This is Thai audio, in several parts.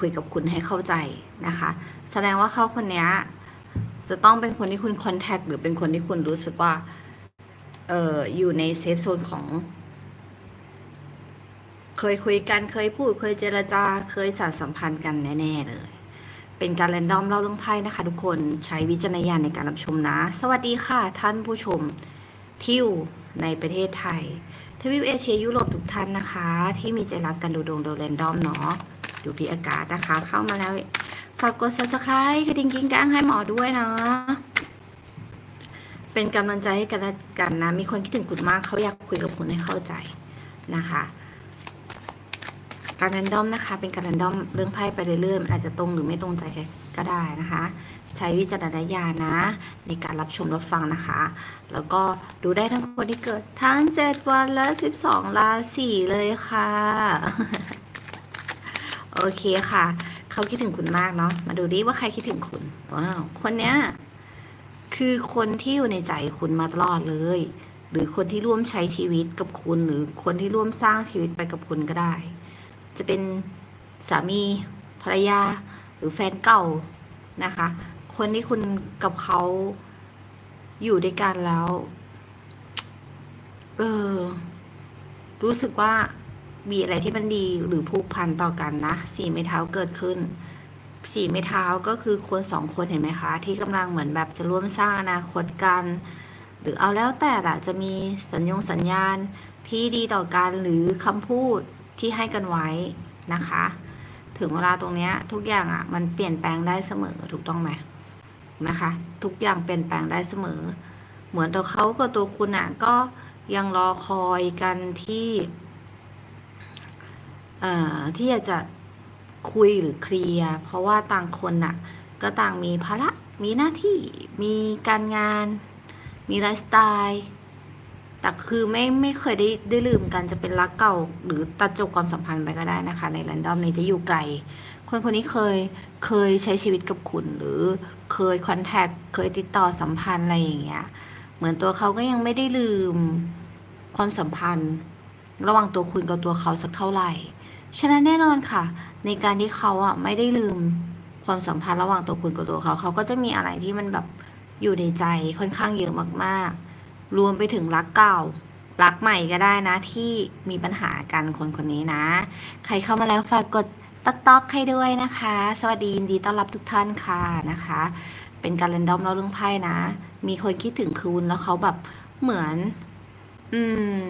คุยกับคุณให้เข้าใจนะคะ แสดงว่าเขาคนนี้จะต้องเป็นคนที่คุณคอนแทคหรือเป็นคนที่คุณรู้สึกว่าเอออยู่ในเซฟโซนของ เคยคุยกันเคยพูด เคยเจรจา เคยสานสัมพันธ์กันแน่ ๆ เลย เป็นการแรนดอมเล่าเรื่องไพ่นะคะ ทุกคนใช้วิจารณญาณในการรับชมนะ สวัสดีค่ะ ท่านผู้ชมที่อยู่ในประเทศไทยทวีปเอเชียยุโรปทุกท่านนะคะ ที่มีใจรักกันดูดวงโดยแรนดอมเนาะ ดูพี่อากาศนะคะ เข้ามาแล้วฝากกด subscribe กระดิ่งกิ้งก้างให้หมอด้วยเนาะเป็นกำลังใจให้กันและกันนะ มีคนคิดถึงคุณมากเขาอยากคุยกับคุณให้เข้าใจนะคะการแรนดอมนะคะ เป็นการแรนดอมเรื่องไพ่ไปเรื่อยๆมันอาจจะตรงหรือไม่ตรงใจก็ได้นะคะ ใช้วิจารณญาณนะ ในการรับชมรับฟังนะคะ แล้วก็ดูได้ทั้งคนที่เกิดทั้ง 7 วันและ 12 ราศีเลยค่ะ โอเคค่ะ เขาคิดถึงคุณมากเนาะ มาดูดิว่าใครคิดถึงคุณ ว้าว คนเนี้ยคือคนที่อยู่ในใจคุณมาตลอดเลย หรือคนที่ร่วมใช้ชีวิตกับคุณ หรือคนที่ร่วมสร้างชีวิตไปกับคุณก็ได้ จะเป็นสามีภรรยา หรือแฟนเก่านะคะ คนที่คุณกับเขาอยู่ด้วยกันแล้ว เออ รู้สึกว่า มีอะไรที่มันดีหรือผูกพันต่อกันนะสี่ไม้เท้าเกิดขึ้นสี่ไม้เท้าก็คือคนสองคนเห็นไหมคะ ที่กำลังเหมือนแบบจะร่วมสร้างอนาคตกัน หรือเอาแล้วแต่ละจะมีสัญญงสัญญาณที่ดีต่อกันหรือคำพูดที่ให้กันไว้นะคะ ถึงเวลาตรงเนี้ยทุกอย่างอะ่ะมันเปลี่ยนแปลงได้เสมอถูกต้องไหมนะคะ ทุกอย่างเปลี่ยนแปลงได้เสมอ เหมือนตัวเขากับตัวคุณอะก็ยังรอคอยกันที่ ที่อยากจะคุยหรือเคลียร์เพราะว่าต่างคนน่ะ ก็ต่างมีภาระมีหน้าที่มีการงาน มีไลฟ์สไตล์แต่คือไม่ไม่เคยได้ได้ลืมกันจะเป็นรักเก่า หรือตัดจบความสัมพันธ์ไปก็ได้นะคะ ในแรนดอมนี้จะอยู่ไกลคนคนนี้เคยเคยใช้ชีวิตกับคุณ หรือเคยคอนแทคเคยติดต่อสัมพันธ์อะไรอย่างเงี้ยเหมือนตัวเขาก็ยังไม่ได้ลืมความสัมพันธ์ ระหว่างตัวคุณกับตัวเขาสักเท่าไหร่ ฉะนั้นแน่นอนค่ะ ในการที่เขาอะไม่ได้ลืมความสัมพันธ์ระหว่างตัวคุณกับตัวเขา เขาก็จะมีอะไรที่มันแบบอยู่ในใจค่อนข้างเยอะมากๆ รวมไปถึงรักเก่า รักใหม่ก็ได้นะ ที่มีปัญหากันคนคนนี้นะ ใครเข้ามาแล้วฝากกดต๊อกต๊อกให้ด้วยนะคะ สวัสดียินดีต้อนรับทุกท่านค่ะนะคะ เป็นการเรนดอมเล่าเรื่องไพ่นะ มีคนคิดถึงคุณแล้วเขาแบบเหมือน อืม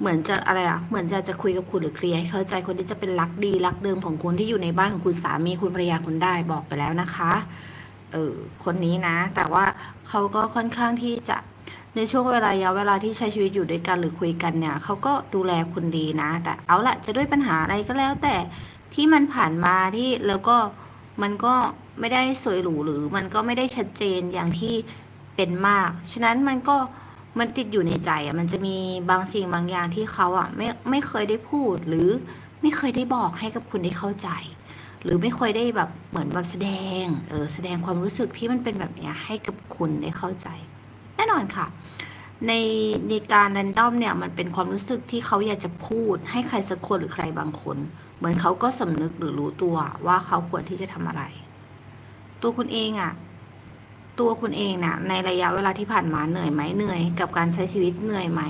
เหมือนจะอะไรอะเหมือนจะจะคุยกับคุณหรือเคลียร์ให้เข้าใจคนที่จะเป็นรักดีรักเดิมของคุณที่อยู่ในบ้านของคุณสามีคุณภรรยาคุณได้บอกไปแล้วนะคะ เออคนนี้นะ แต่ว่าเขาก็ค่อนข้างที่จะในช่วงเวลาระยะเวลาที่ใช้ชีวิตอยู่ด้วยกันหรือคุยกันเนี่ยเขาก็ดูแลคุณดีนะ แต่เอาละจะด้วยปัญหาอะไรก็แล้ว แต่ที่มันผ่านมาที่แล้วก็มันก็ไม่ได้สวยหรูหรือ มันก็ไม่ได้ชัดเจนอย่างที่เป็นมาก ฉะนั้นมันก็ มันติดอยู่ในใจอะมันจะมีบางสิ่งบางอย่างที่เขาอะไม่ไม่เคยได้พูดหรือไม่เคยได้บอกให้กับคุณได้เข้าใจ หรือไม่เคยได้แบบเหมือนแบบแสดงเออแสดงความรู้สึกที่มันเป็นแบบเนี้ยให้กับคุณได้เข้าใจ แน่นอนค่ะ ในในการแรนดอมเนี่ยมันเป็นความรู้สึกที่เขาอยากจะพูด ให้ใครสักคนหรือใครบางคน เหมือนเขาก็สำนึกหรือรู้ตัวว่าเขาควรที่จะทำอะไร ตัวคุณเองอะ ตัวคุณเองน่ะในระยะเวลาที่ผ่านมาเหนื่อยไหมเหนื่อย กับการใช้ชีวิตเหนื่อยไหม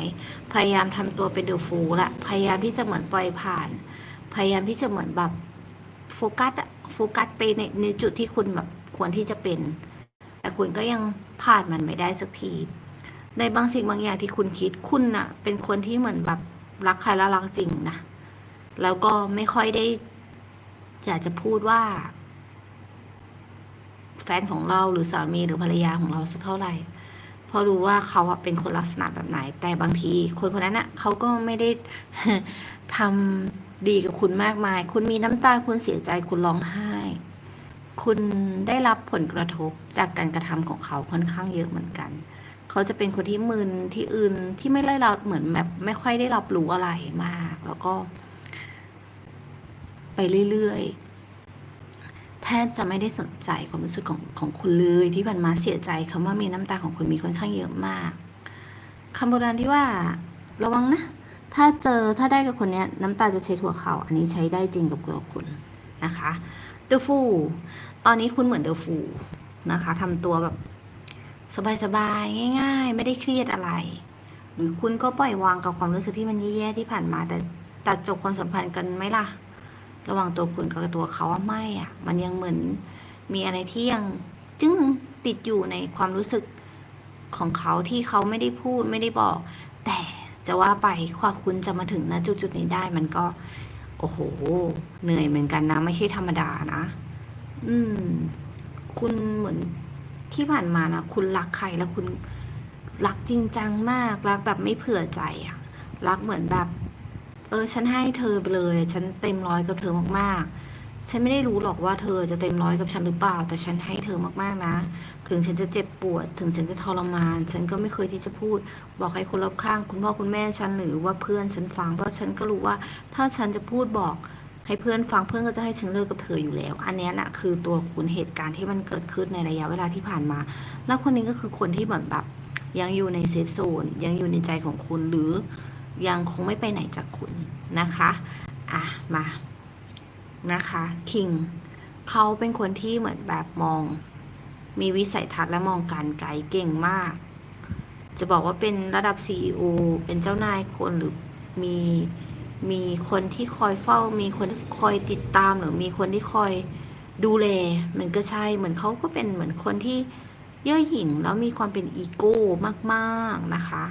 พยายามทำตัวเป็นเดอะฟูลละพยายามที่จะเหมือนปล่อยผ่าน พยายามที่จะเหมือนแบบโฟกัสอะโฟกัสไปในในจุดที่คุณแบบควรที่จะเป็น แต่คุณก็ยังผ่านมันไม่ได้สักที ในบางสิ่งบางอย่างที่คุณคิดคุณน่ะ เป็นคนที่เหมือนแบบรักใครแล้วรักจริงนะแล้วก็ไม่ค่อยได้ อยากจะพูดว่า แฟนของเราหรือสามีหรือภรรยาของเราสักเท่าไหร่เพราะรู้ว่าเขาเป็นคนลักษณะแบบไหน แต่บางที คนคนนั้นอะเขาก็ไม่ได้ทำดีกับคุณมากมาย คุณมีน้ำตาคุณเสียใจคุณร้องไห้ คุณได้รับผลกระทบจากการกระทำของเขาค่อนข้างเยอะเหมือนกัน เขาจะเป็นคนที่มึนที่อื่นที่ไม่ได้รับเหมือนแบบไม่ค่อยได้รับรู้อะไรมาก แล้วก็ ไปเรื่อยๆ แทบจะไม่ได้สนใจความรู้สึกของของคุณเลยที่ผ่านมาเสียใจคำว่ามีน้ำตาของคุณมีค่อนข้างเยอะมากคำโบราณที่ว่าระวังนะ ถ้าเจอถ้าได้กับคนนี้น้ำตาจะเช็ดหัวเขา อันนี้ใช้ได้จริงกับตัวคุณนะคะ The Fool ตอนนี้คุณเหมือน The Fool นะคะทำตัวแบบ สบายๆ ง่าย ๆ ไม่ได้เครียดอะไร หรือคุณก็ปล่อยวางกับความรู้สึกที่มันแย่ๆที่ผ่านมา แต่ตัดจบความสัมพันธ์กันไหมล่ะ ระหว่างตัวคุณกับตัวเขาไม่อะมันยังเหมือนมีอะไรที่ยังจึ้งติดอยู่ในความรู้สึกของเขาที่เขาไม่ได้พูดไม่ได้บอก แต่จะว่าไปกว่าคุณจะมาถึงณจุดๆนี้ได้มันก็ โอ้โห เหนื่อยเหมือนกันนะ ไม่ใช่ธรรมดานะ อืม คุณเหมือนที่ผ่านมานะคุณรักใครแล้วคุณรักจริงจังมาก รักแบบไม่เผื่อใจอะรักเหมือนแบบ เออ ฉันให้เธอไปเลย ฉันเต็มร้อยกับเธอมากๆ ฉันไม่ได้รู้หรอกว่าเธอจะเต็มร้อยกับฉันหรือเปล่า แต่ฉันให้เธอมากๆนะ ถึงฉันจะเจ็บปวด ถึงฉันจะทรมาน ฉันก็ไม่เคยที่จะพูด บอกให้คนรอบข้าง คุณพ่อคุณแม่ฉันหรือว่าเพื่อนฉันฟัง เพราะฉันก็รู้ว่า ถ้าฉันจะพูดบอกให้เพื่อนฟังเพื่อนก็จะให้ฉันเลิกกับเธออยู่แล้ว อันนี้ยน่ะคือตัวคุณเหตุการณ์ที่มันเกิดขึ้นในระยะเวลาที่ผ่านมา แล้วคนนี้ก็คือคนที่เหมือนแบบยังอยู่ในเซฟโซนยังอยู่ในใจของคุณหรือ ยังคงไม่ไปไหนจากคุณนะคะอะมานะคะคิงเขาเป็นคนที่เหมือนแบบมอง มีวิสัยทัศน์และมองการไกลเก่งมาก จะบอกว่าเป็นระดับ CEO เป็นเจ้านายคนหรือมีมีคนที่คอยเฝ้า มีคนคอยติดตามหรือมีคนที่คอยดูแลมันก็ใช่เหมือนเขาก็เป็นเหมือนคนที่เย่อหยิ่งแล้วมีความเป็นอีโก้มาก ๆ นะคะ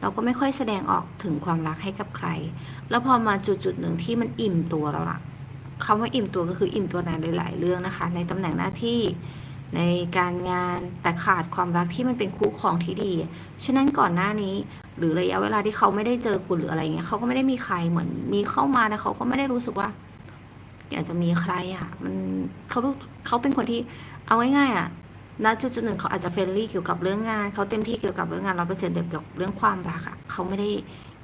เราก็ไม่ค่อยแสดงออกถึงความรักให้กับใคร แล้วพอมาจุดจุดหนึ่งที่มันอิ่มตัวแล้วล่ะคำว่าอิ่มตัวก็คืออิ่มตัวในหลาย ๆ เรื่องนะคะ ในตำแหน่งหน้าที่ในการงานแต่ขาดความรักที่มันเป็นคู่ครองที่ดี ฉะนั้นก่อนหน้านี้ หรือระยะเวลาที่เขาไม่ได้เจอคุณหรืออะไรเงี้ยเขาก็ไม่ได้มีใครเหมือนมีเข้ามาแต่เขาก็ไม่ได้รู้สึกว่า อยากจะมีใครอะ มันเขาเขาเป็นคนที่เอาง่ายๆอะ ณจุดจุดหนึ่งเขาอาจจะเฟรนลี่เกี่ยวกับเรื่องงานเขาเต็มที่เกี่ยวกับเรื่องงานร้อยเปอร์เซ็นต์เกี่ยวกับเรื่องความรักอะเขาไม่ได้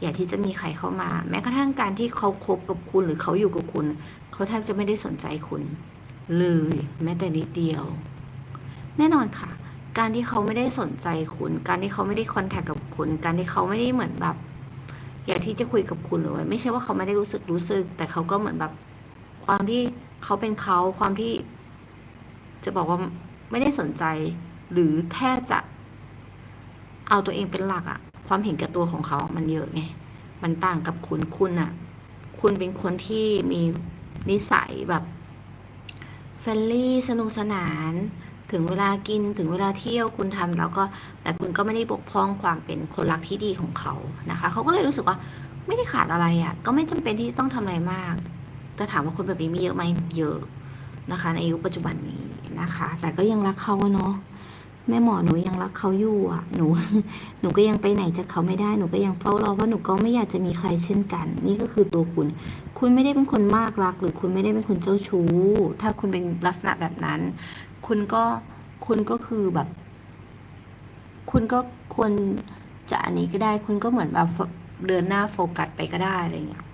อยากที่จะมีใครเข้ามา แม้กระทั่งการที่เขาคบกับคุณหรือเขาอยู่กับคุณ เขาแทบจะไม่ได้สนใจคุณ เลยแม้แต่นิดเดียว แน่นอนค่ะ การที่เขาไม่ได้สนใจคุณ การที่เขาไม่ได้คอนแทคกับคุณ การที่เขาไม่ได้เหมือนแบบ อยากที่จะคุยกับคุณเลยไม่ใช่ว่าเขาไม่ได้รู้สึกรู้สึก แต่เขาก็เหมือนแบบ ความที่เขาเป็นเขาความที่ จะบอกว่า ไม่ได้สนใจ หรือแทบจะเอาตัวเองเป็นหลักอะความเห็นแก่ตัวของเขา มันเยอะไง มันต่างกับคุณคุณอะคุณเป็นคนที่มีนิสัยแบบเฟรนลี่สนุกสนาน ถึงเวลากินถึงเวลาเที่ยวคุณทำแล้วก็แต่คุณก็ไม่ได้บกพร่องความเป็นคนรักที่ดีของเขานะคะเขาก็เลยรู้สึกว่าไม่ได้ขาดอะไรอะ่ะ ก็ไม่จำเป็นที่ต้องทำอะไรมาก แต่ถามว่าคนแบบนี้มีเยอะไหมเยอะนะคะ ในยุคปัจจุบันนี้ นะคะ แต่ก็ยังรักเขาเนาะแม่หมอหนูยังรักเขาอยู่อะ หนู หนูก็ยังไปไหนจากเขาไม่ได้ หนูก็ยังเฝ้ารอเพราะหนูก็ไม่อยากจะมีใครเช่นกัน นี่ก็คือตัวคุณ คุณไม่ได้เป็นคนมากรัก หรือคุณไม่ได้เป็นคนเจ้าชู้ ถ้าคุณเป็นลักษณะแบบนั้น คุณก็ คุณก็คือแบบ คุณก็ควรจะอันนี้ก็ได้ คุณก็เหมือนแบบเดินหน้าโฟกัสไปก็ได้อะไรเงี้ย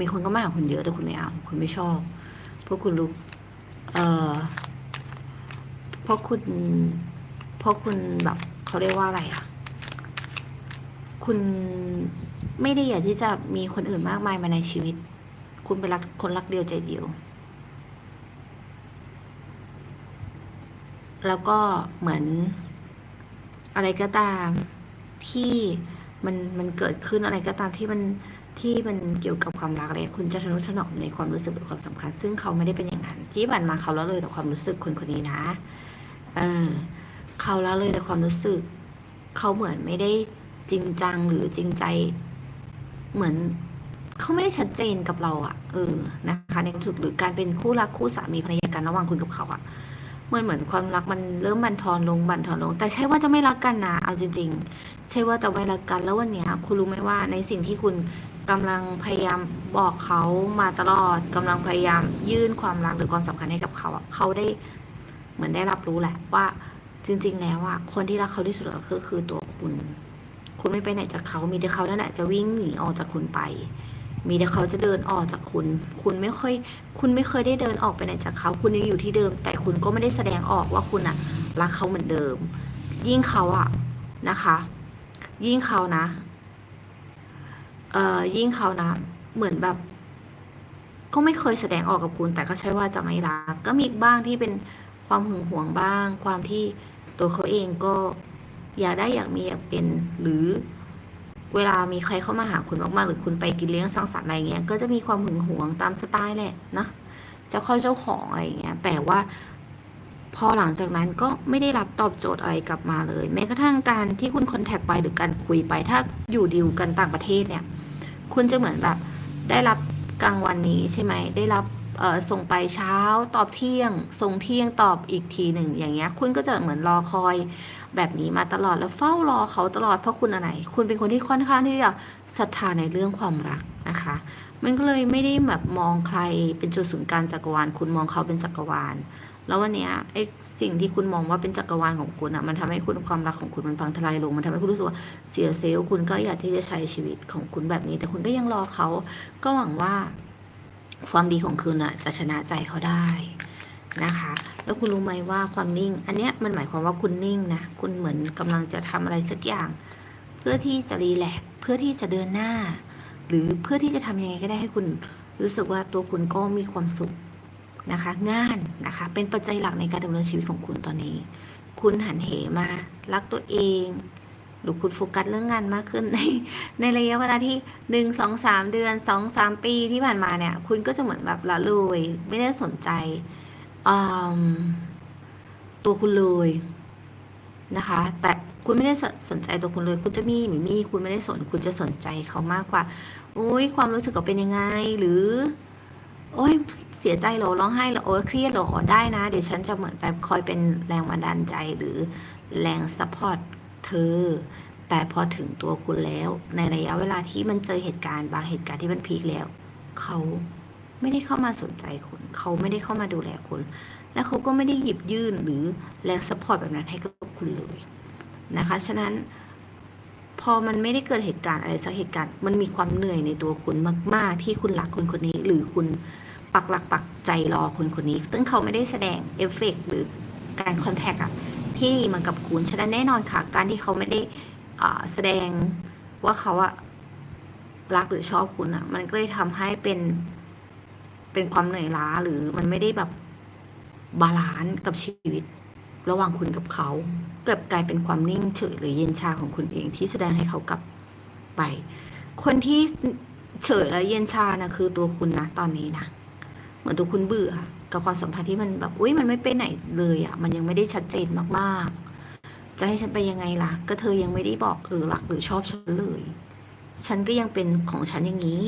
มีคนก็มาหาคุณเยอะแต่คุณไม่เอา คุณไม่ชอบ เพราะคุณรู้ เอ่อ ราะคุณเพราะคุณแบบเขาเรียกว่าอะไรอะคุณไม่ได้อยากที่จะมีคนอื่นมากมายมาในชีวิต คุณเป็นรักคนรักเดียวใจเดียว แล้วก็เหมือนอะไรก็ตามที่มันมันเกิดขึ้นอะไรก็ตามที่มันที่มันเกี่ยวกับความรักอะไรคุณจะทนุถนอมในความรู้สึกหรือความสำคัญ ซึ่งเขาไม่ได้เป็นอย่างนั้นที่ผ่านมาเขาละเลยต่อความรู้สึกคนคนนี้นะ ออเขาละเลยแต่ความรู้สึก เขาเหมือนไม่ได้จริงจังหรือจริงใจ เหมือนเขาไม่ได้ชัดเจนกับเราอะเออนะคะ ในความรู้สึกหรือการเป็นคู่รักคู่สามีภรรยากันระหว่างคุณกับเขาอะเหมือนเหมือนความรักมันเริ่มบั่นทอนลงบั่นทอนลง แต่ใช่ว่าจะไม่รักกันนะเอาจริง ๆ ใช่ว่าจะไม่รักกันแล้ววันเนี้ยคุณรู้ไหมว่าในสิ่งที่คุณกำลังพยายามบอกเขามาตลอดกำลังพยายามยื่นความรักหรือความสำคัญให้กับเขาอะเขาได้ มือนได้รับรู้แหละว่าจริง ๆ แล้วอะคนที่รักเขาที่สุดก็คือคือตัวคุณ คุณไม่ไปไหนจากเขา มีแต่เขานั่นแหละจะวิ่งหนีออกจากคุณไป มีแต่เขาจะเดินออกจากคุณ คุณไม่ค่อยคุณไม่เคยได้เดินออกไปไหนจากเขา คุณยังอยู่ที่เดิม แต่คุณก็ไม่ได้แสดงออกว่าคุณอะรักเขาเหมือนเดิม ยิ่งเขาอะนะคะ ยิ่งเขานะเอ่อยิ่งเขานะ เหมือนแบบ ก็ไม่เคยแสดงออกกับคุณ แต่ก็ใช่ว่าจะไม่รัก ก็มีบ้างที่เป็น ความหึงหวงบ้าง ความที่ตัวเขาเองก็อยากได้อยากมีอยากเป็นหรือเวลามีใครเข้ามาหาคุณมากๆ หรือคุณไปกินเลี้ยงสังสรรค์อะไรเงี้ย ก็จะมีความหึงหวงตามสไตล์แหละนะจะค่อยเจ้าของอะไรเงี้ย แต่ว่าพอหลังจากนั้นก็ไม่ได้รับตอบโจทย์อะไรกลับมาเลย แม้กระทั่งการที่คุณคอนแทคไปหรือการคุยไป ถ้าอยู่ดีลกันต่างประเทศเนี่ย คุณจะเหมือนแบบได้รับกลางวันนี้ใช่ไหมได้รับ ส่งไปเช้าตอบเที่ยง ส่งเที่ยงตอบอีกทีหนึ่งอย่างเงี้ยคุณก็จะเหมือนรอคอยแบบนี้มาตลอดแล้วเฝ้ารอเขาตลอดเพราะคุณอะไร คุณเป็นคนที่ค่อนข้างที่จะศรัทธาในเรื่องความรักนะคะ มันก็เลยไม่ได้แบบมองใครเป็นจุดศูนย์กลางจักรวาล คุณมองเขาเป็นจักรวาล แล้ววันเนี้ยไอ้สิ่งที่คุณมองว่าเป็นจักรวาลของคุณอะมันทำให้คุณความรักของคุณมันพังทลายลง มันทำให้คุณรู้สึกว่าเสียเซลล์คุณก็อยากที่จะใช้ชีวิตของคุณแบบนี้ แต่คุณก็ยังรอเขา ก็หวังว่า ความดีของคุณอะจะชนะใจเขาได้นะคะ แล้วคุณรู้ไหมว่าความนิ่ง อันเนี้ยมันหมายความว่าคุณนิ่งนะ คุณเหมือนกำลังจะทำอะไรสักอย่าง เพื่อที่จะรีแลกเพื่อที่จะเดินหน้า หรือเพื่อที่จะทำยังไงก็ได้ให้คุณรู้สึกว่าตัวคุณก็มีความสุขนะคะ งานนะคะ เป็นปัจจัยหลักในการดำเนินชีวิตของคุณตอนนี้ คุณหันเหมารักตัวเอง หรือคุณโฟกัสเรื่องงานมากขึ้นในในระยะเวลาที่หนึ่งสองสามเดือนสองสามปีที่ผ่านมาเนี่ย คุณก็จะเหมือนแบบละเลยไม่ได้สนใจตัวคุณเลยนะคะ แต่คุณไม่ได้สนใจตัวคุณเลย คุณจะมีหรือมีคุณไม่ได้สน คุณจะสนใจเขามากกว่าโอ้ยความรู้สึกเขาเป็นยังไงหรือ โอ้ยเสียใจเหรอร้องไห้เหรอโอ้ยเครียดเหรอได้นะ เดี๋ยวฉันจะเหมือนแบบคอยเป็นแรงบันดาลใจหรือแรงซัพพอร์ต เธอ แต่พอถึงตัวคุณแล้ว ในระยะเวลาที่มันเจอเหตุการณ์บางเหตุการณ์ที่มันพีคแล้ว เขาไม่ได้เข้ามาสนใจคุณ เขาไม่ได้เข้ามาดูแลคุณ และเขาก็ไม่ได้หยิบยื่นหรือแรงซัพพอร์ตแบบนั้นให้กับคุณเลยนะคะ ฉะนั้นพอมันไม่ได้เกิดเหตุการณ์อะไรสักเหตุการณ์ มันมีความเหนื่อยในตัวคุณมาก ๆ ที่คุณรักคนคนนี้ หรือคุณปักหลักปักใจรอคนคนนี้ ซึ่งเขาไม่ได้แสดงเอฟเฟกต์หรือการคอนแทคอะ ที่ดีมากับคุณ ฉะนั้นแน่นอนค่ะ การที่เขาไม่ได้แสดงว่าเขาอะรักหรือชอบคุณอะมันก็เลยทำให้เป็น เป็นความเหนื่อยล้าหรือมันไม่ได้แบบบาลานซ์กับชีวิต ระหว่างคุณกับเขาเกิดกลายเป็นความนิ่งเฉยหรือเย็นชาของคุณเองที่แสดงให้เขากลับไป คนที่เฉยและเย็นชานะคือตัวคุณนะตอนนี้นะเหมือนตัวคุณเบื่อ กับความสัมพันธ์ที่มันแบบอุ้ยมันไม่ไปไหนเลยอะ่ะมันยังไม่ได้ชัดเจนมากๆ จะให้ฉันไปยังไงล่ะ ก็เธอยังไม่ได้บอกเออรักหรือชอบฉันเลย ฉันก็ยังเป็นของฉันอย่างนี้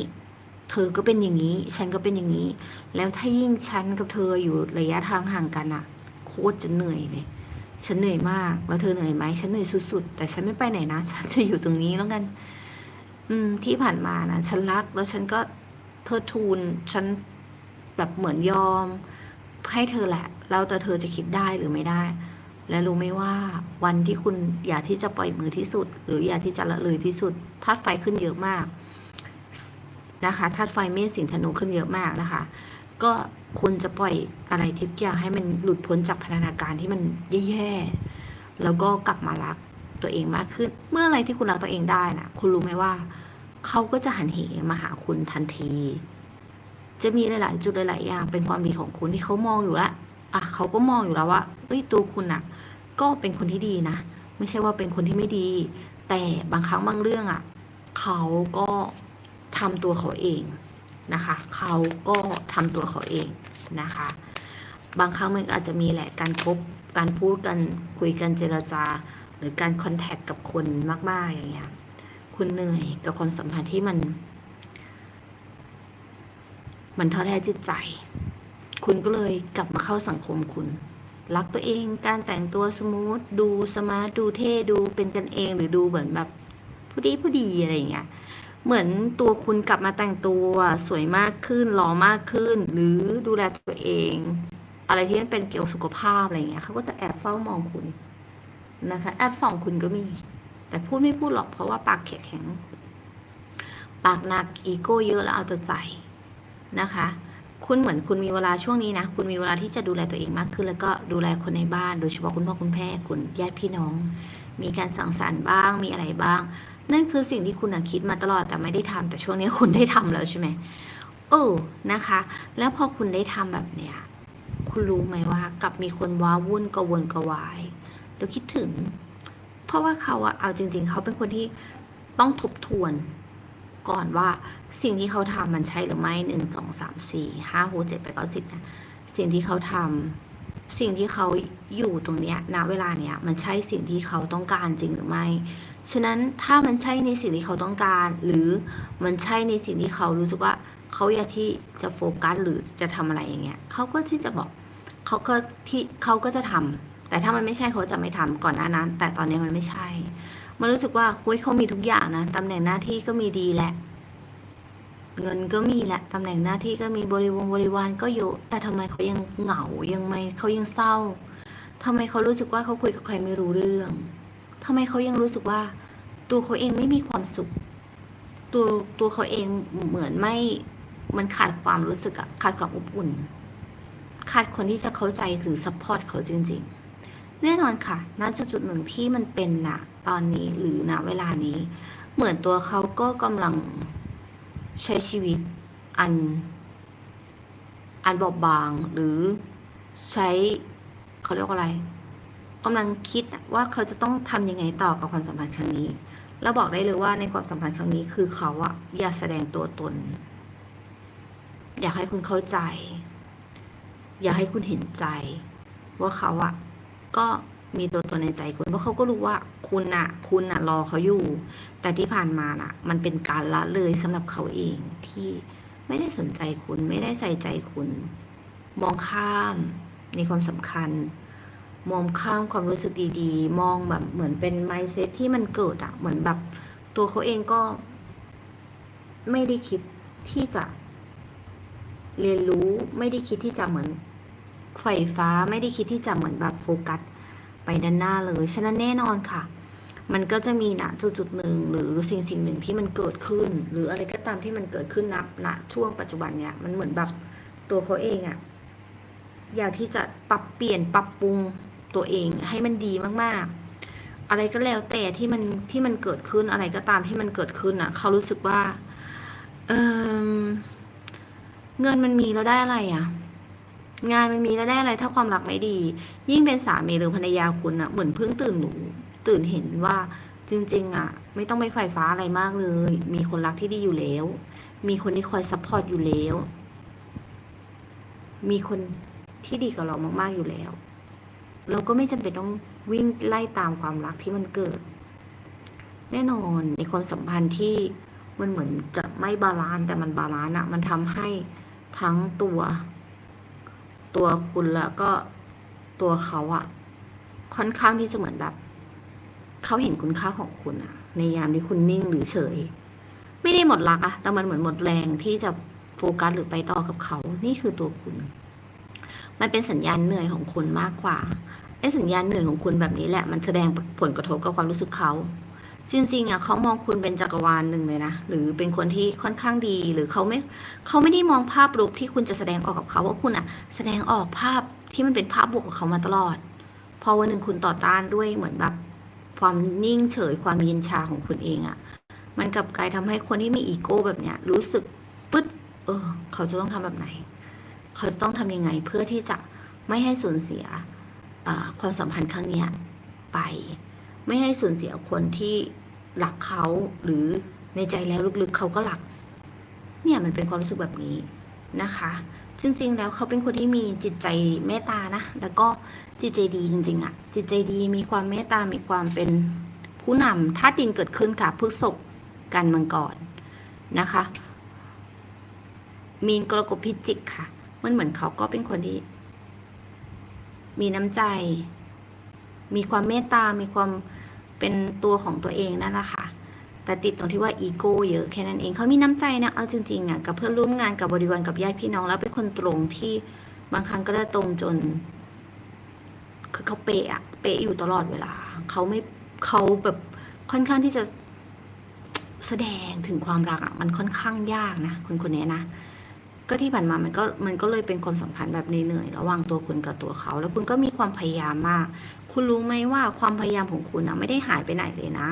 เธอก็เป็นอย่างนี้ ฉันก็เป็นอย่างนี้ แล้วถ้ายิ่งฉันกับเธออยู่ระยะทางห่างกันอะโคตรจะเหนื่อยเลยฉันเหนื่อยมาก แล้วเธอเหนื่อยไหมฉันเหนื่อยสุดๆ แต่ฉันไม่ไปไหนนะ ฉันจะอยู่ตรงนี้แล้วกัน อืม ที่ผ่านมานะ ฉันรัก แล้วฉันก็เทิดทูนฉันแบบเหมือนยอม ให้เธอแหละ แล้วแต่เธอจะคิดได้หรือไม่ได้ และรู้ไหมว่าวันที่คุณอยากที่จะปล่อยมือที่สุด หรืออยากที่จะละเลยที่สุดธาตุไฟขึ้นเยอะมากนะคะธาตุไฟเมษสิงห์ธนูขึ้นเยอะมากนะคะ ก็คุณจะปล่อยอะไรทิพย์อย่างให้มันหลุดพ้นจากพันธนาการที่มันแย่ๆแล้วก็กลับมารักตัวเองมากขึ้น เมื่ออะไรที่คุณรักตัวเองได้นะคุณรู้ไหมว่า เขาก็จะหันเหมาหาคุณทันที จะมีหลาย ๆ จุดหลาย ๆ อย่าง เป็นความดีของคุณที่เขามองอยู่ล้วอะเขาก็มองอยู่แล้วว่าเอ้ยตัวคุณอะก็เป็นคนที่ดีนะ ไม่ใช่ว่าเป็นคนที่ไม่ดี แต่บางครั้งบางเรื่องอะเขาก็ทำตัวเขาเองนะคะ เขาก็ทำตัวเขาเองนะคะ บางครั้งมันอาจจะมีแหละการพบการพูดกันคุยกันเจรจา หรือการคอนแทคกับคนมาก ๆ อย่างเงี้ยคุณเหนื่อยกับความสัมพันธ์ที่มัน มันท้อแท้จิตใจ คุณก็เลยกลับมาเข้าสังคมคุณ รักตัวเองการแต่งตัวสมูทดูสมาร์ทดูเท่ดูเป็นกันเองหรือดูเหมือนแบบผู้ดีผู้ดีอะไรอย่างเงี้ยเหมือนตัวคุณกลับมาแต่งตัวสวยมากขึ้นหล่อมากขึ้น หรือดูแลตัวเอง อะไรที่มันเป็นเกี่ยวกับสุขภาพอะไรเงี้ยเขาก็จะแอบเฝ้ามองคุณนะคะ แอบส่องคุณก็มี แต่พูดไม่พูดหรอกเพราะว่าปากแข็งปากหนักอีโก้เยอะแล้วเอาแต่ใจ นะคะ คุณเหมือนคุณมีเวลาช่วงนี้นะ คุณมีเวลาที่จะดูแลตัวเองมากขึ้น แล้วก็ดูแลคนในบ้าน โดยเฉพาะคุณพ่อคุณแม่คุณญาติพี่น้อง มีการสังสรรค์บ้าง มีอะไรบ้าง นั่นคือสิ่งที่คุณอะคิดมาตลอดแต่ไม่ได้ทำแต่ช่วงนี้คุณได้ทำแล้วใช่ไหมเออนะคะ แล้วพอคุณได้ทำแบบเนี้ย คุณรู้ไหมว่ากลับมีคนว้าวุ่นกวนกวายแล้วคิดถึง เพราะว่าเขาอะเอาจริง ๆ เขาเป็นคนที่ต้องทบทวน ก่อนว่าสิ่งที่เขาทำมันใช่หรือไม่หนึ่งสองสามสี่ห้าหกเจ็ดแปดเก้าสิบนะสิ่งที่เขาทำสิ่งที่เขาอยู่ตรงเนี้ยณเวลาเนี้ยมันใช่สิ่งที่เขาต้องการจริงหรือไม่ ฉะนั้นถ้ามันใช่ในสิ่งที่เขาต้องการ หรือมันใช่ในสิ่งที่เขารู้สึกว่าเขาอยากที่จะโฟกัสหรือจะทำอะไรอย่างเงี้ยเขาก็ที่จะบอกเขาก็ที่เขาก็จะทำแต่ถ้ามันไม่ใช่เขาจะไม่ทำก่อนหน้านั้น แต่ตอนนี้มันไม่ใช่ มันรู้สึกว่าคุยเขามีทุกอย่างนะตำแหน่งหน้าที่ก็มีดีแหละ เงินก็มีแหละตำแหน่งหน้าที่ก็มีบริวงบริวารก็เยอะแต่ทำไมเขายังเหงายังไม่เขายังเศร้าทำไมเขารู้สึกว่าเขาคุยกับใครไม่รู้เรื่องทำไมเขายังรู้สึกว่า ตัวเขาเองไม่มีความสุข ตัวตัวเขาเองเหมือนไม่มันขาดความรู้สึกอะขาดความอบอุ่น ขาดคนที่จะเข้าใจหรือซัพพอร์ตเขาจริง ๆ แน่นอนค่ะณจุดจุดหนึ่งที่มันเป็นนะตอนนี้หรือณเวลานี้ เหมือนตัวเขาก็กำลังใช้ชีวิตอัน อันบอบบางหรือใช้เขาเรียกว่าอะไรกำลังคิดว่าเขาจะต้องทำยังไงต่อกับความสัมพันธ์ครั้งนี้ แล้วบอกได้เลยว่าในความสัมพันธ์ครั้งนี้คือเขาอะอยากแสดงตัวตน อยากให้คุณเข้าใจ อยากให้คุณเห็นใจ ว่าเขาอะ ก็มีตัวตนในใจคุณเพราะเขาก็รู้ว่าคุณอะคุณอะรอเขาอยู่ แต่ที่ผ่านมาน่ะ มันเป็นการละเลยสำหรับเขาเองที่ไม่ได้สนใจคุณไม่ได้ใส่ใจคุณ มองข้ามในความสำคัญ มองข้ามความรู้สึกดีๆ มองแบบเหมือนเป็นไมเซ็ตที่มันเกิดอะเหมือนแบบ ตัวเขาเองก็ ไม่ได้คิดที่จะ เรียนรู้ไม่ได้คิดที่จะเหมือน ไฟฟ้าไม่ได้คิดที่จะเหมือนแบบโฟกัสไปด้านหน้าเลย ฉะนั้นแน่นอนค่ะ มันก็จะมีนะจุดจุดหนึ่งหรือสิ่งสิ่งหนึ่งที่มันเกิดขึ้น หรืออะไรก็ตามที่มันเกิดขึ้นนับณช่วงปัจจุบันเนี่ยมันเหมือนแบบตัวเขาเองอะอยากที่จะปรับเปลี่ยนปรับปรุงตัวเองให้มันดีมากๆ อะไรก็แล้วแต่ที่มันที่มันเกิดขึ้นอะไรก็ตามที่มันเกิดขึ้นอะเขารู้สึกว่าเเงินมันมีแล้วได้อะไรอะ งานมันมีแล้วได้อะไรถ้าความรักไม่ดี ยิ่งเป็นสามีหรือภรรยาคุณอะเหมือนเพิ่งตื่นหนูตื่นเห็นว่าจริง ๆอะไม่ต้องไปไฟฟ้าอะไรมากเลย มีคนรักที่ดีอยู่แล้ว มีคนที่คอยซัพพอร์ตอยู่แล้ว มีคนที่ดีกับเรามาก ๆอยู่แล้ว เราก็ไม่จำเป็นต้องวิ่งไล่ตามความรักที่มันเกิด แน่นอนในความสัมพันธ์ที่มันเหมือนจะไม่บาลานซ์แต่มันบาลานซ์อะมันทำให้ทั้งตัว ตัวคุณแล้วก็ตัวเขาอะค่อนข้างที่จะเหมือนแบบ เขาเห็นคุณค่าของคุณอะในยามที่คุณนิ่งหรือเฉย ไม่ได้หมดรักอะแต่มันเหมือนหมดแรงที่จะโฟกัสหรือไปต่อกับเขา นี่คือตัวคุณ มันเป็นสัญญาณเหนื่อยของคุณมากกว่าไอ้สัญญาณเหนื่อยของคุณแบบนี้แหละ มันแสดงผลกระทบกับความรู้สึกเขา จริงๆอะเขามองคุณเป็นจักรวาลหนึ่งเลยนะ หรือเป็นคนที่ค่อนข้างดีหรือเขาไม่เขาไม่ได้มองภาพลุกที่คุณจะแสดงออกกับเขาว่าคุณอะ แสดงออกภาพที่มันเป็นภาพบวกกับเขามาตลอด พอวันหนึ่งคุณต่อต้านด้วยเหมือนแบบความนิ่งเฉยความเย็นชาของคุณเองอะ มันกลับกลายทำให้คนที่มีอีโก้แบบเนี้ยรู้สึกปึ๊ดเออ เขาจะต้องทำแบบไหน เขาจะต้องทำยังไงเพื่อที่จะไม่ให้สูญเสียความสัมพันธ์ครั้งเนี้ยไป ไม่ให้สูญเสียคนที่รักเขาหรือในใจแล้วลึกๆเขาก็รัก เนี่ยมันเป็นความรู้สึกแบบนี้นะคะ จริงๆ แล้วเขาเป็นคนที่มีจิตใจเมตตานะ แล้วก็จิตใจดีจริงๆอะจิตใจดีมีความเมตตา มีความเป็นผู้นำถ้าดินเกิดขึ้นกับพฤกษกกันมังกรนะคะ มีนกรกฎพิจิกค่ะ มันเหมือนเขาก็เป็นคนที่มีน้ำใจ มีความเมตตา มีความ เป็นตัวของตัวเองนั่นแหละค่ะแต่ติดตรงที่ว่าอีโก้เยอะแค่นั้นเองเขามีน้ำใจนะเอาจริงๆอะกับเพื่อนร่วมงานกับบริวารกับญาติพี่น้องแล้วเป็นคนตรงที่บางครั้งก็ได้ตรงจนคือเขาเป๊ะอะเป๊ะอยู่ตลอดเวลาเขาไม่เขาแบบค่อนข้างที่จะแสดงถึงความรักอะมันค่อนข้างยากนะคนคนนี้นะ ก็ที่ผ่านมามันก็มันก็เลยเป็นความสัมพันธ์แบบเหนื่อยๆระหว่างตัวคุณกับตัวเขา แล้วคุณก็มีความพยายามมาก คุณรู้ไหมว่าความพยายามของคุณนะไม่ได้หายไปไหนเลยนะ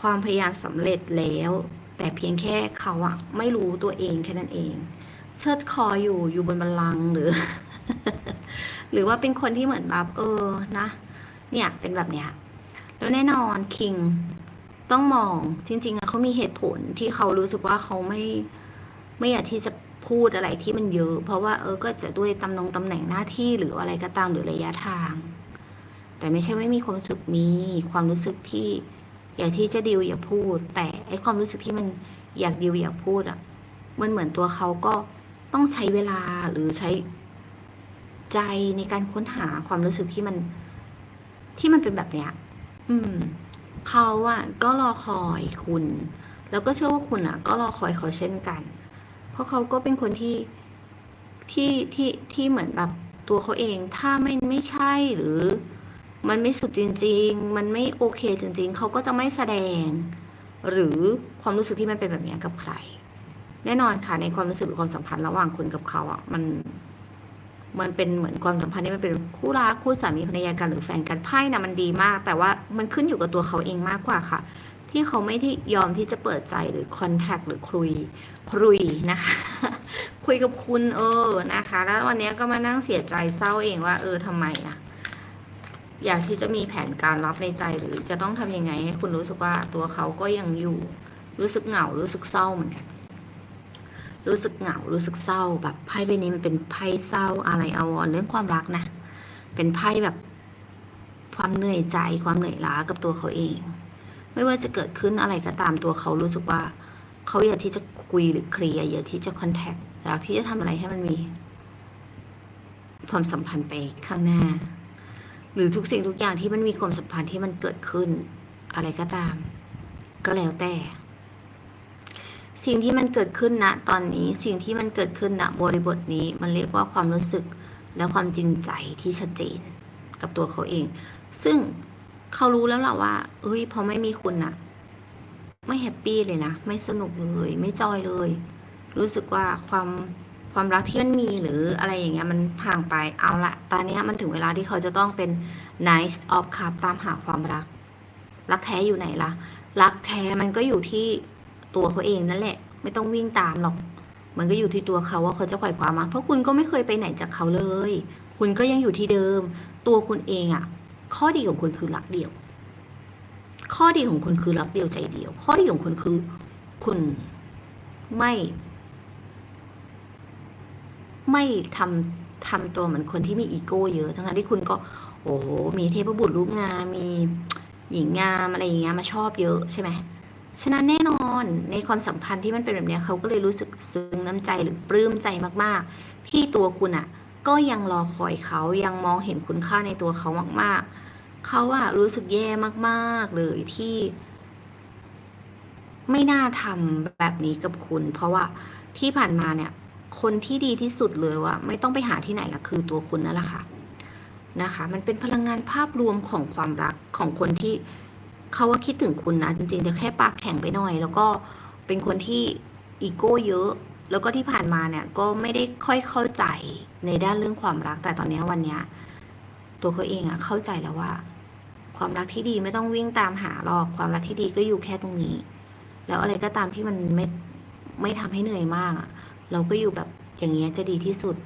ความพยายามสำเร็จแล้ว แต่เพียงแค่เขาอะไม่รู้ตัวเองแค่นั้นเอง เชิดคออยู่อยู่บนบัลลังหรือ หรือว่าเป็นคนที่เหมือนแบบเออนะ เนี่ยเป็นแบบเนี้ยแล้วแน่นอนคิงต้องมองจริงๆอะเขามีเหตุผลที่เขารู้สึกว่าเขาไม่ไม่อยากที่จะ พูดอะไรที่มันเยอะ เพราะว่าเออก็จะด้วยตำแหน่งตำแหน่งหน้าที่หรืออะไรก็ตามหรือระยะทาง แต่ไม่ใช่ไม่มีความรู้สึกมีความรู้สึกที่ อยากที่จะดิวอยากพูด แต่ไอความรู้สึกที่มันอยากดิวอยากพูดอะมันเหมือนตัวเขาก็ต้องใช้เวลาหรือใช้ใจในการค้นหาความรู้สึกที่มันที่มันเป็นแบบเนี้ย อืม เขาอะก็รอคอยคุณ แล้วก็เชื่อว่าคุณอะก็รอคอยเขาเช่นกัน ราะเขาก็เป็นคนที่ที่ที่ที่เหมือนแบบตัวเขาเอง ถ้าไม่ไม่ใช่หรือ มันไม่สุดจริง ๆ มันไม่โอเคจริง ๆ เขาก็จะไม่แสดง หรือความรู้สึกที่มันเป็นแบบนี้กับใคร แน่นอนค่ะในความรู้สึกหรือความสัมพันธ์ระหว่างคุณกับเขาอะมันมันเป็นเหมือนความสัมพันธ์ที่มันเป็นคู่รักคู่สามีภรรยากันหรือแฟนกันไพ่นะมันดีมาก แต่ว่ามันขึ้นอยู่กับตัวเขาเองมากกว่าค่ะ ที่เขาไม่ที่ยอมที่จะเปิดใจหรือคอนแทคหรือคุยคุยนะคะ คุยกับคุณเออนะคะ แล้ววันนี้ก็มานั่งเสียใจเศร้าเองว่า เออทำไมอะอยากที่จะมีแผนการรับในใจหรือจะต้องทำยังไงให้คุณรู้สึกว่าตัวเขาก็ยังอยู่ รู้สึกเหงารู้สึกเศร้าเหมือนกันรู้สึกเหงา รู้สึกเศร้า แบบไพ่ใบนี้มันเป็นไพ่เศร้าอะไรอาวรเรื่องความรักนะ เป็นไพ่แบบความเหนื่อยใจ ความเหนื่อยล้ากับตัวเขาเอง ไม่ว่าจะเกิดขึ้นอะไรก็ตามตัวเขารู้สึกว่า เขาอยากที่จะคุยหรือเคลียร์อยากที่จะคอนแทคอยากที่จะทำอะไรให้มันมี ความสัมพันธ์ไปข้างหน้า หรือทุกสิ่งทุกอย่างที่มันมีความสัมพันธ์ที่มันเกิดขึ้น อะไรก็ตาม ก็แล้วแต่ สิ่งที่มันเกิดขึ้นณตอนนี้สิ่งที่มันเกิดขึ้นณบริบทนี้ มันเรียกว่าความรู้สึกและความจริงใจที่ชัดเจนกับตัวเขาเอง ซึ่ง เขารู้แล้วแหละว่า เอ้ย พอไม่มีคุณน่ะไม่แฮปปี้เลยนะ ไม่สนุกเลย ไม่จอยเลย รู้สึกว่าความความรักที่มันมีหรืออะไรอย่างเงี้ยมันห่างไปเอาละตอนนี้มันถึงเวลาที่เขาจะต้องเป็น nice of cup ตามหาความรัก รักแท้อยู่ไหนล่ะ รักแท้มันก็อยู่ที่ตัวเขาเองนั่นแหละ ไม่ต้องวิ่งตามหรอก มันก็อยู่ที่ตัวเขาว่าเขาจะไขว่คว้ามาเพราะคุณก็ไม่เคยไปไหนจากเขาเลย คุณก็ยังอยู่ที่เดิม ตัวคุณเองอะ ข้อดีของคุณคือรักเดียว ข้อดีของคุณคือรักเดียวใจเดียว ข้อดีของคุณคือ คุณไม่ ไม่ทำทำตัวเหมือนคนที่มีอีโก้เยอะ ทั้งนั้นที่คุณก็ โอ้โหมีเทพบุตรรูปงามมีหญิงงามอะไรอย่างเงี้ยมาชอบเยอะใช่ไหมฉะนั้นแน่นอนในความสัมพันธ์ที่มันเป็นแบบเนี้ยเขาก็เลยรู้สึกซึ้งน้ำใจหรือปลื้มใจมาก ๆ ที่ตัวคุณอะ่ะ ก็ยังรอคอยเขายังมองเห็นคุณค่าในตัวเขามาก ๆ เขาอะรู้สึกแย่มาก ๆ เลยที่ ไม่น่าทำแบบนี้กับคุณ เพราะว่าที่ผ่านมาเนี่ย คนที่ดีที่สุดเลยว่าไม่ต้องไปหาที่ไหนละคือตัวคุณนั่นแหละค่ะนะคะ มันเป็นพลังงานภาพรวมของความรักของคนที่เขาว่าคิดถึงคุณนะ จริงๆแต่แค่ปากแข็งไปหน่อย แล้วก็เป็นคนที่อีโก้เยอะ แล้วก็ที่ผ่านมาเนี่ยก็ไม่ได้ค่อยเข้าใจในด้านเรื่องความรักแต่ตอนนี้วันเนี้ยตัวเขาเองอะเข้าใจแล้วว่า ความรักที่ดีไม่ต้องวิ่งตามหาหรอกความรักที่ดีก็อยู่แค่ตรงนี้ แล้วอะไรก็ตามที่มันไม่ไม่ทำให้เหนื่อยมากอะเราก็อยู่แบบอย่างเงี้ยจะดีที่สุด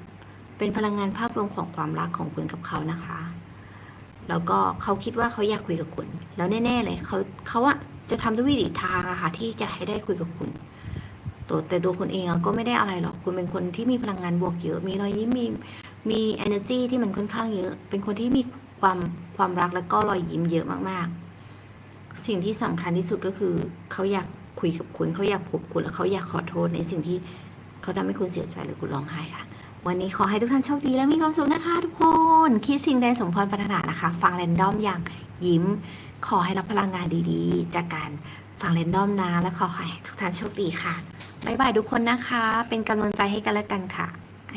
เป็นพลังงานภาพรวมของความรักของคุณกับเขานะคะ แล้วก็เขาคิดว่าเขาอยากคุยกับคุณ แล้วแน่ ๆ เลยเขาเขาอะจะทำด้วยวิธีทางอะค่ะที่จะให้ได้คุยกับคุณ ตัวแต่ตัวคุณเองก็ไม่ได้อะไรหรอก คุณเป็นคนที่มีพลังงานบวกเยอะ มีรอยยิ้ม มีมี energy ที่มันค่อนข้างเยอะ เป็นคนที่มีความความรักแล้วก็รอยยิ้มเยอะมากๆ สิ่งที่สำคัญที่สุดก็คือเขาอยากคุยกับคุณเขาอยากพบคุณแล้วเขาอยากขอโทษในสิ่งที่เขาทำให้คุณเสียใจหรือคุณร้องไห้ค่ะ วันนี้ขอให้ทุกท่านโชคดีและมีความสุขนะคะทุกคน คิดสิ่งใดสมพรปรารถนานะคะ ฟังแรนดอมอย่างยิ้ม ขอให้รับพลังงานดีๆ จากการฟังแรนดอมนะและขอให้ทุกท่านโชคดีค่ะ บายบายทุกคนนะคะ เป็นกำลังใจให้กันและกันค่ะ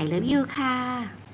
I love you ค่ะ